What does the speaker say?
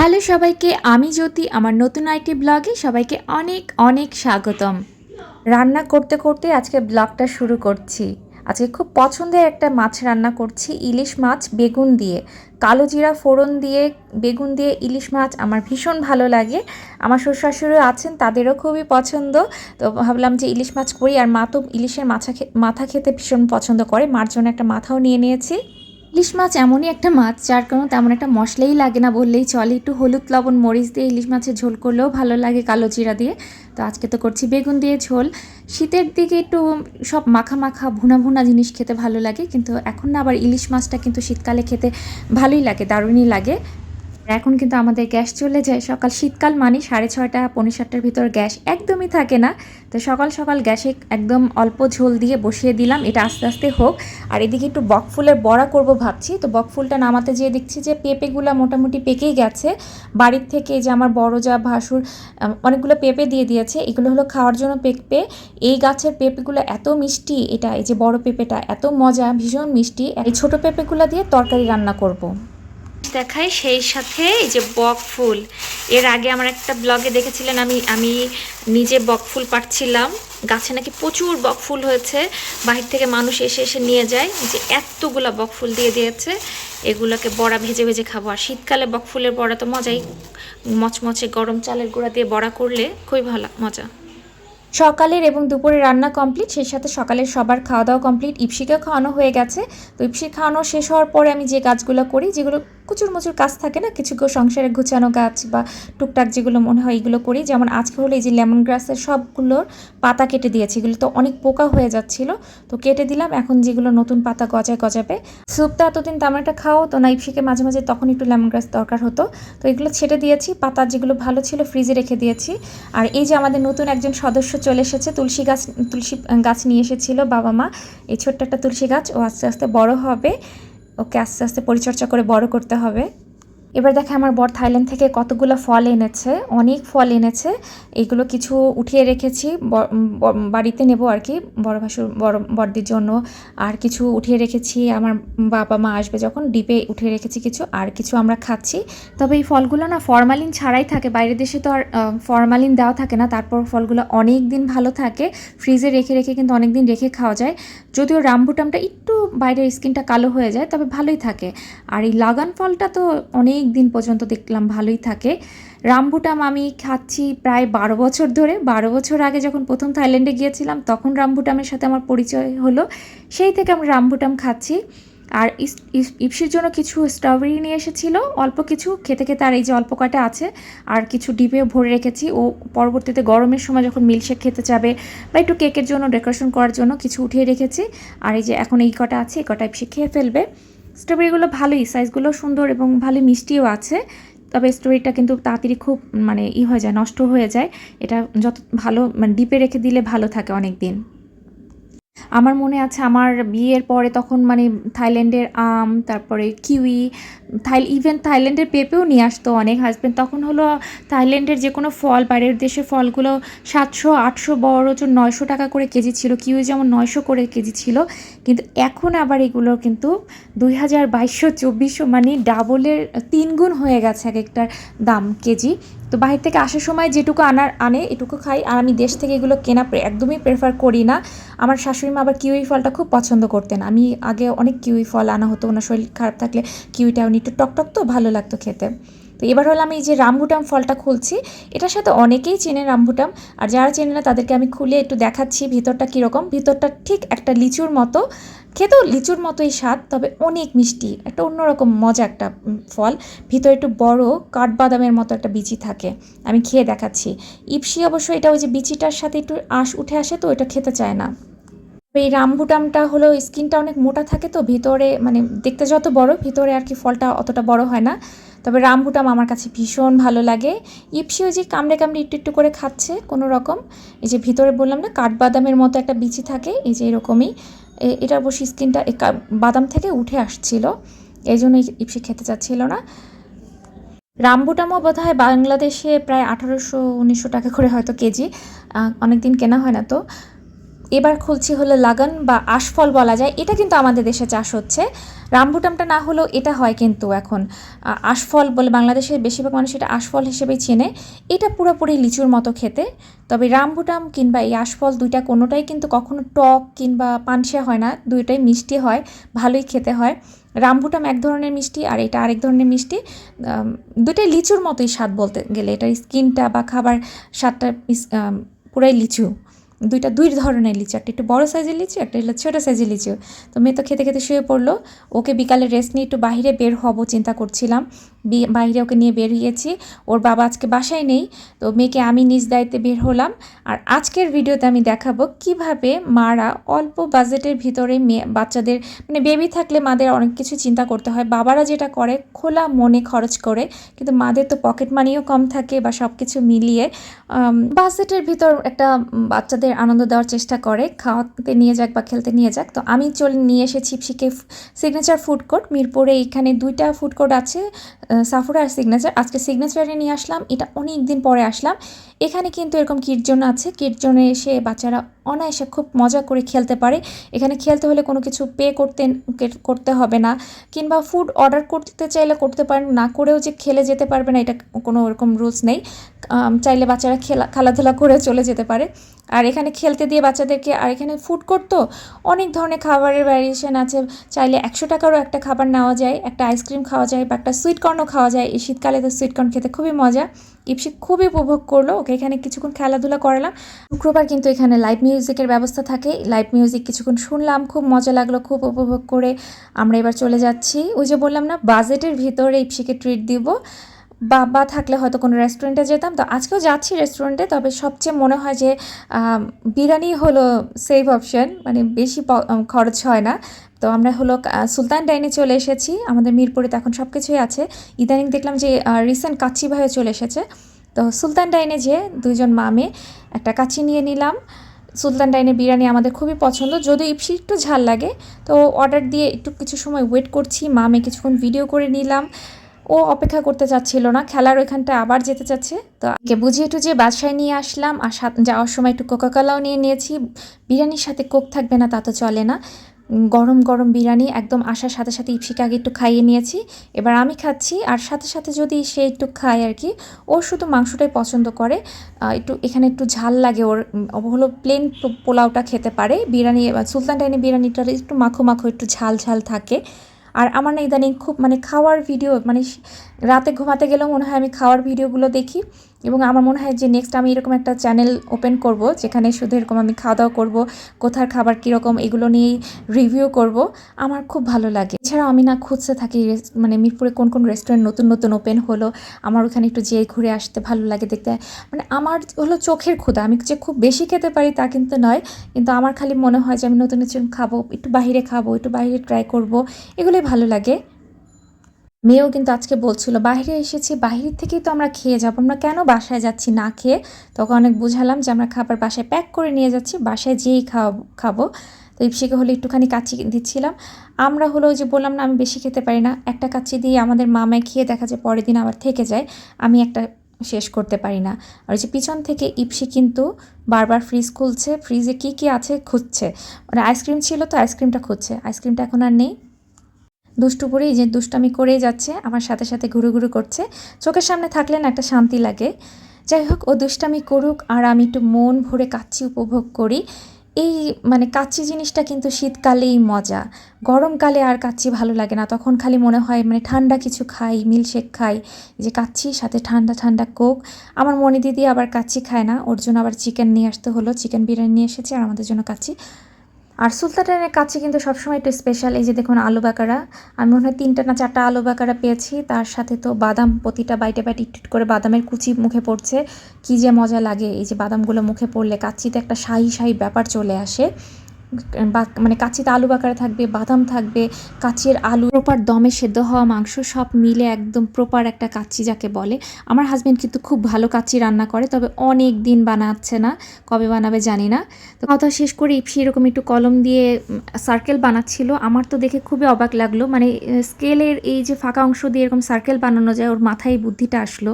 Hello সবাইকে, আমি জ্যোতি, আমার নতুন আইটি ব্লগে সবাইকে অনেক অনেক স্বাগতম। রান্না করতে করতে আজকে ব্লগটা শুরু করছি। আজকে খুব পছন্দের একটা মাছ রান্না করছি, ইলিশ মাছ, বেগুন দিয়ে। কালো জিরা ফোড়ন দিয়ে, বেগুন দিয়ে ইলিশ মাছ আমার ভীষণ ভালো লাগে। আমার শ্বশুর শাশুড়ি আছেন, তাদেরও খুবই পছন্দ। তো ভাবলাম যে ইলিশ মাছ করি, আর মা তো ইলিশের মাথা মাথা খেতে ভীষণ পছন্দ করে, মার জন্য একটা মাথাও নিয়ে নিয়েছি। ইলিশ মাছ এমনই একটা মাছ, যার কোনো তেমন একটা মশলাই লাগে না বললেই চলে। একটু হলুদ, লবণ, মরিচ দিয়ে ইলিশ মাছের ঝোল করলেও ভালো লাগে কালো জিরা দিয়ে। তো আজকে তো করছি বেগুন দিয়ে ঝোল। শীতের দিকে একটু সব মাখা মাখা, ভুনা ভুনা জিনিস খেতে ভালো লাগে, কিন্তু এখন না আবার ইলিশ মাছটা কিন্তু শীতকালে খেতে ভালোই লাগে, দারুণই লাগে। এখন কিন্তু আমাদের গ্যাস চলে যায়। সকাল শীতকাল মানে সাড়ে ছয়টা, পৌনে সাতটার ভিতর গ্যাস একদমই থাকে না। তো সকাল সকাল গ্যাসে একদম অল্প ঝোল দিয়ে বসিয়ে দিলাম, এটা আস্তে আস্তে হোক। আর এদিকে একটু বকফুলের বড়া করব ভাবছি। তো বকফুলটা নামাতে যেয়ে দেখছি যে পেঁপেগুলো মোটামুটি পেকেই গেছে। বাড়ির থেকে যে আমার বড় যা ভাসুর অনেকগুলো পেঁপে দিয়ে দিয়েছে। এগুলো হলো খাওয়ার জন্য পেঁপে। এই গাছের পেঁপেগুলো এত মিষ্টি, এটা এই যে বড় পেঁপেটা, এত মজা, ভীষণ মিষ্টি। এই ছোট পেঁপেগুলো দিয়ে তরকারি রান্না করব। দেখাই, সেই সাথে এই যে বক ফুল। এর আগে আমার একটা ব্লগে দেখেছিলেন, আমি আমি নিজে বক ফুল পাড়ছিলাম। গাছে নাকি প্রচুর বক ফুল হয়েছে। বাহির থেকে মানুষ এসে এসে নিয়ে যায়। যে এতগুলা বক ফুল দিয়ে দিয়েছে। এগুলোকে বড়া ভেজে ভেজে খাব। আর শীতকালে বক ফুলের বড়া তো মজাই। মচমচে গরম চালের গুঁড়া দিয়ে বড়া করলে খুবই ভালো মজা। সকালের এবং দুপুরে রান্না কমপ্লিট সেই সাথে সকালের সবার খাওয়া দাওয়া কমপ্লিট ইপসিকেও খাওয়ানো হয়ে গেছে। তো ইপসি খাওয়ানো শেষ হওয়ার পরে আমি যে কাজগুলো করি, যেগুলো কুচুর মুচুর কাজ থাকে না? কিছু সংসারে গুছানো গাছ বা টুকটাক যেগুলো মনে হয় এগুলো করি। যেমন আজকে হলো এই যে লেমন গ্রাসের সবগুলোর পাতা কেটে দিয়েছি। এগুলো তো অনেক পোকা হয়ে যাচ্ছিল। তো কেটে দিলাম। এখন যেগুলো নতুন পাতা গজায় গজাবে। স্যুপটা এতদিন তেমন একটা খাও তো না ইপসিকে মাঝে মাঝে তখন একটু লেমন গ্রাস দরকার হতো। তো এগুলো ছেটে দিয়েছি। পাতা যেগুলো ভালো ছিল ফ্রিজে রেখে দিয়েছি। আর এই যে আমাদের নতুন একজন সদস্য চলে এসেছে, তুলসী গাছ তুলসী গাছ নিয়ে এসেছিল বাবা মা। এই ছোট্ট একটা তুলসী গাছ। ও আস্তে আস্তে বড় হবে। ওকে আস্তে আস্তে পরিচর্যা করে বড় করতে হবে। এবার দেখে আমার বর থাইল্যান্ড থেকে কতগুলো ফল এনেছে, অনেক ফল এনেছে। এগুলো কিছু উঠিয়ে রেখেছি বাড়িতে নেব আর কি, বড় ভাসুর, বড় বড়দির জন্য। আর কিছু উঠিয়ে রেখেছি, আমার বাবা মা আসবে যখন, ডিপে উঠিয়ে রেখেছি কিছু, আর কিছু আমরা খাচ্ছি। তবে এই ফলগুলো না ফরমালিন ছাড়াই থাকে, বাইরের দেশে তো আর ফরমালিন দেওয়া থাকে না, তারপর ফলগুলো অনেক দিন ভালো থাকে, ফ্রিজে রেখে রেখে কিন্তু অনেক দিন রেখে খাওয়া যায়। যদিও রামবুটামটা একটু বাইরের স্কিনটা কালো হয়ে যায়, তবে ভালোই থাকে। আর এই লাগান ফলটা তো অনেক দিন পর্যন্ত দেখলাম ভালোই থাকে। রামবুটাম আমি খাচ্ছি প্রায় বারো বছর ধরে। বারো বছর আগে যখন প্রথম থাইল্যান্ডে গিয়েছিলাম, তখন রামবুটামের সাথে আমার পরিচয় হলো। সেই থেকে আমি রামবুটাম খাচ্ছি। আর ইপসির জন্য কিছু স্ট্রবেরি নিয়ে এসেছিল। অল্প কিছু, খেতে খেতে আর এই যে অল্প কটা আছে, আর কিছু ডিপেও ভরে রেখেছি। ও পরবর্তীতে গরমের সময় যখন মিল্কশেক খেতে যাবে বা একটু কেকের জন্য ডেকোরেশন করার জন্য কিছু উঠিয়ে রেখেছি। আর এই যে এখন এই কটা আছে, এই কটা ইপসি খেয়ে ফেলবে। স্ট্রবেরিগুলো ভালোই সাইজগুলো সুন্দর এবং ভালো মিষ্টিও আছে। তবে স্ট্রবেরিটা কিন্তু তাড়াতাড়ি খুব মানে ই হয়ে যায়, নষ্ট হয়ে যায়। এটা যত ভালো মানে ডিপে রেখে দিলে ভালো থাকে অনেক দিন আমার মনে আছে আমার বিয়ের পরে তখন মানে থাইল্যান্ডের আম, তারপরে কিউই, থাই ইভেন থাইল্যান্ডের পেঁপেও নিয়ে আসতো অনেক হাজব্যান্ড তখন হলো থাইল্যান্ডের যে কোনো ফল, বাইরের দেশের ফলগুলো সাতশো, আটশো বড় নয়শো টাকা করে কেজি ছিল, কিউই যেমন নয়শো করে কেজি ছিল। কিন্তু এখন আবার এগুলো কিন্তু দুই হাজার বাইশশো, চব্বিশশো মানে ডাবলের তিন গুণ হয়ে গেছে এক একটার দাম কেজি। তো বাইরে থেকে আসার সময় যেটুকু আনার আনে, এটুকু খাই। আর আমি দেশ থেকে এগুলো কেনা একদমই প্রেফার করি না। আমার শাশুড়ি মা আবার কিউই ফলটা খুব পছন্দ করতেন। আমি আগে অনেক কিউই ফল আনা হতো। ওনার শরীর খারাপ থাকলে কিউইটা উনি একটু টকটক তো ভালো লাগতো খেতে। তো এবার হলো আমি এই যে রামভুটাম ফলটা খুলছি, এটার সাথে অনেকেই চেনে রামভুটাম। আর যারা চেনে না, তাদেরকে আমি খুলে একটু দেখাচ্ছি ভিতরটা কীরকম। ভিতরটা ঠিক একটা লিচুর মতো। খেতেও লিচুর মতোই স্বাদ, তবে অনেক মিষ্টি। একটা অন্যরকম মজা একটা ফল। ভিতরে একটু বড় কাঠবাদামের মতো একটা বিচি থাকে। আমি খেয়ে দেখাচ্ছি। ইপসি অবশ্য এটা ওই যে বিচিটার সাথে একটু আঁশ উঠে আসে তো এটা খেতে চায় না। এই রামবুটামটা হলো স্কিনটা অনেক মোটা থাকে তো, ভিতরে মানে দেখতে যত বড়, ভিতরে আর কি ফলটা অতটা বড় হয় না। তবে রামবুটাম আমার কাছে ভীষণ ভালো লাগে। ইপসি ওই যে কামড়ে কামড়ে একটু একটু করে খাচ্ছে কোনো রকম। এই যে ভিতরে বললাম না, কাঠবাদামের মতো একটা বিচি থাকে, এই যে এরকমই। এটার অবশ্যই স্কিনটা বাদাম থেকে উঠে আসছিল। এই জন্য ইপসি খেতে চাচ্ছিল না। রামবুটামও বোধ হয় বাংলাদেশে প্রায় আঠারোশো, উনিশশো টাকা করে হয়তো কেজি। অনেক দিন কেনা হয় না তো। এবার খুলছি হলো লাগান বা আশফল বলা যায়। এটা কিন্তু আমাদের দেশে চাষ হচ্ছে। রামবুটামটা না হলেও এটা হয় কিন্তু এখন। আশফল বলে বাংলাদেশের বেশিরভাগ মানুষ এটা আশফল হিসেবেই চেনে। এটা পুরোপুরি লিচুর মতো খেতে। তবে রামবুটাম কিংবা এই আশফল দুইটা কোনোটাই কিন্তু কখনো টক কিংবা পানসিয়া হয় না। দুইটাই মিষ্টি হয়, ভালোই খেতে হয়। রামবুটাম এক ধরনের মিষ্টি আর এটা আরেক ধরনের মিষ্টি। দুটাই লিচুর মতোই স্বাদ বলতে গেলে। এটার স্কিনটা বা খাবার স্বাদটা পুরাই লিচু। দুইটা দুই ধরনের লিচু, একটা একটু বড় সাইজের লিচু, একটা হলো ছোটো সাইজের লিচু। তো মেয়ে তো খেতে খেতে শুয়ে পড়ল। ওকে বিকালে রেস্ট নিয়ে একটু বাইরে বের হব চিন্তা করছিলাম। বাইরে ওকে নিয়ে বেরিয়েছি ওর বাবা আজকে বাসায় নেই। তো মেয়েকে আমি নিজ দায়িত্বে বের হলাম। আর আজকের ভিডিওতে আমি দেখাবো কীভাবে মারা অল্প বাজেটের ভিতরে মেয়ে বাচ্চাদের মানে বেবি থাকলে মাদের অনেক কিছু চিন্তা করতে হয়। বাবারা যেটা করে, খোলা মনে খরচ করে। কিন্তু মাদের তো পকেট মানিও কম থাকে বা সব কিছু মিলিয়ে বাজেটের ভিতর একটা বাচ্চাদের আনন্দ দেওয়ার চেষ্টা করে, খাওয়াতে নিয়ে যাক বা খেলতে নিয়ে যাক। তো আমি চলে নিয়ে এসেছি শিখে সিগনেচার ফুড কোর্ট মিরপুরে এখানে দুইটা ফুড কোর্ট আছে সাফুরা আর সিগনেচার আজকে সিগনেচারে নিয়ে আসলাম, এটা অনেক দিন পরে আসলাম। এখানে কিন্তু এরকম কিটজোন আছে কিটজোনে এসে বাচ্চারা অনায়াসে খুব মজা করে খেলতে পারে। এখানে খেলতে হলে কোনো কিছু পে করতে করতে হবে না। কিংবা ফুড অর্ডার করতে চাইলে করতে পারেন, না করেও যে খেলে যেতে পারবে না, এটা কোনো ওরকম রুলস নেই। চাইলে বাচ্চারা খেলা খেলাধুলা করে চলে যেতে পারে। আর এখানে খেলতে দিয়ে বাচ্চাদেরকে, আর এখানে ফুড কোর্ট তো অনেক ধরনের খাবারের ভ্যারিয়েশন আছে। চাইলে একশো টাকারও একটা খাবার নেওয়া যায়, একটা আইসক্রিম খাওয়া যায় বা একটা সুইটকর্নও খাওয়া যায়। এই শীতকালে তো সুইটকর্ন খেতে খুবই মজা। ইপসি খুবই উপভোগ করল। ওকে এখানে কিছুক্ষণ খেলাধুলা করালাম। শুক্রবার কিন্তু এখানে লাইভ মিউজিকের ব্যবস্থা থাকে। লাইভ মিউজিক কিছুক্ষণ শুনলাম, খুব মজা লাগল, খুব উপভোগ করে। আমরা এবার চলে যাচ্ছি। ওই যে বললাম না বাজেটের ভিতরে ইপসিকে ট্রিট দিব। বাবা থাকলে হয়তো কোনো রেস্টুরেন্টে যেতাম। তো আজকেও যাচ্ছি রেস্টুরেন্টে তবে সবচেয়ে মনে হয় যে বিরিয়ানি হলো সেফ অপশন মানে বেশি খরচ হয় না। তো আমরা হলো সুলতান ডাইনে চলে এসেছি। আমাদের মিরপুরে তো এখন সব কিছুই আছে। ইদানিং দেখলাম যে রিসেন্ট কাচ্চি ভাইও চলে এসেছে। তো সুলতান ডাইনে যে, দুইজন মামে, একটা কাচ্চি নিয়ে নিলাম। সুলতান ডাইনের বিরিয়ানি আমাদের খুবই পছন্দ। যদিও ইপসি একটু ঝাল লাগে, তো অর্ডার দিয়ে একটু কিছু সময় ওয়েট করছি। মামে কিছুক্ষণ ভিডিও করে নিলাম। ও অপেক্ষা করতে চাচ্ছিল না। খেলার ওইখানটা আবার যেতে চাচ্ছে। তো কে বুঝিয়ে টুঝিয়ে বাসায় নিয়ে আসলাম, আর যাওয়ার সময় একটু কোকাকোলাও নিয়ে নিয়েছি। বিরিয়ানির সাথে কোক থাকবে না, তা তো চলে না। গরম গরম বিরিয়ানি, একদম আসার সাথে সাথে ইপসিকে আগে একটু খাইয়ে নিয়েছি। এবার আমি খাচ্ছি, আর সাথে সাথে যদি সে একটু খায় আর কি, ও শুধু মাংসটাই পছন্দ করে। একটু এখানে একটু ঝাল লাগে ওর। হলো প্লেন পোলাওটা খেতে পারে। বিরিয়ানি সুলতান টাইনি বিরিয়ানিটার একটু মাখো মাখো, একটু ঝাল ঝাল থাকে। আর আমার না ইদানিং খুব মানে খাওয়ার ভিডিও মানে রাতে ঘুমাতে গেলেও মনে হয় আমি খাওয়ার ভিডিওগুলো দেখি। এবং আমার মনে হয় যে নেক্সট আমি এরকম একটা চ্যানেল ওপেন করব, যেখানে শুধু এরকম আমি খাওয়া দাওয়া করব, কোথার খাবার কীরকম, এগুলো নিয়েই রিভিউ করব, আমার খুব ভালো লাগে। এছাড়াও আমি না খুঁজতে থাকি মানে মিরপুরে কোন কোন রেস্টুরেন্ট নতুন নতুন ওপেন হলো, আমার ওখানে একটু যেয়ে ঘুরে আসতে ভালো লাগে দেখতে। মানে আমার হলো চোখের ক্ষুদা আমি যে খুব বেশি খেতে পারি তা কিন্তু নয়, কিন্তু আমার খালি মনে হয় যে আমি নতুন নতুন খাব, একটু বাইরে খাব, একটু বাইরে ট্রাই করব, এগুলোই ভালো লাগে। মেয়েও কিন্তু আজকে বলছিল বাইরে এসেছি বাইরের থেকেই তো আমরা খেয়ে যাব। আমরা কেন বাসায় যাচ্ছি না খেয়ে? তখন অনেক বুঝালাম যে আমরা খাবার বাসায় প্যাক করে নিয়ে যাচ্ছি, বাসায় যেয়েই খাওয়াবো, খাব। তো ইপসিকে হলে একটুখানি কাচ্চি দিচ্ছিলাম। আমরা হলো যে বললাম না, আমি বেশি খেতে পারি না। একটা কাচ্চি দিয়ে আমাদের মামায় খেয়ে দেখা যায় পরের দিন আবার থেকে যায়। আমি একটা শেষ করতে পারি না। আর যে পিছন থেকে ইপসি কিন্তু বারবার ফ্রিজ খুলছে ফ্রিজে কী কী আছে খুঁজছে। মানে আইসক্রিম ছিল তো আইসক্রিমটা খুঁজছে। আইসক্রিমটা এখন আর নেই। দুষ্টু করে এই যে দুষ্টামি করেই যাচ্ছে, আমার সাথে সাথে ঘুরু ঘুরু করছে। চোখের সামনে থাকলে না একটা শান্তি লাগে। যাই হোক, ও দুষ্টামি করুক আর আমি একটু মন ভরে কাচ্চি উপভোগ করি। এই মানে কাচ্চি জিনিসটা কিন্তু শীতকালেই মজা। গরমকালে আর কাচ্চি ভালো লাগে না। তখন খালি মনে হয় মানে ঠান্ডা কিছু খাই, মিল্কশেক খাই, যে কাচ্চি, সাথে ঠান্ডা ঠান্ডা কোক। আমার মনে দিদি আবার কাচ্চি খায় না, ওর জন্য আবার চিকেন নিয়ে আসতে হলো। চিকেন বিরিয়ানি নিয়ে এসেছে আর আমাদের জন্য কাচ্চি। আর সুলতানের কাছে কিন্তু সবসময় একটু স্পেশাল এই যে দেখুন আলু বাকারা। আমি মনে হয় তিনটা না চারটা আলু বাকারা পেয়েছি। তার সাথে তো বাদাম প্রতিটা বাইটে বাইটে ইট করে বাদামের কুচি মুখে পড়ছে। কী যে মজা লাগে এই যে বাদামগুলো মুখে পড়লে। কাচ্চিতে একটা শাহি শাহি ব্যাপার চলে আসে। মানে কাচ্চিতে আলু বাকারা থাকবে, বাদাম থাকবে কাচ্চির আলু প্রপার দমে সেদ্ধ হওয়া মাংস সব মিলে একদম প্রপার একটা কাচ্চি যাকে বলে। আমার হাজব্যান্ড কিন্তু খুব ভালো কাচ্চি রান্না করে, তবে অনেক দিন বানাচ্ছে না, কবে বানাবে জানি না। তো কথা শেষ করে ইপসি এরকম একটু কলম দিয়ে সার্কেল বানাচ্ছিল। আমার তো দেখে খুবই অবাক লাগল মানে স্কেলের এই যে ফাঁকা অংশ দিয়ে এরকম সার্কেল বানানো যায়, ওর মাথায় বুদ্ধিটা আসলো।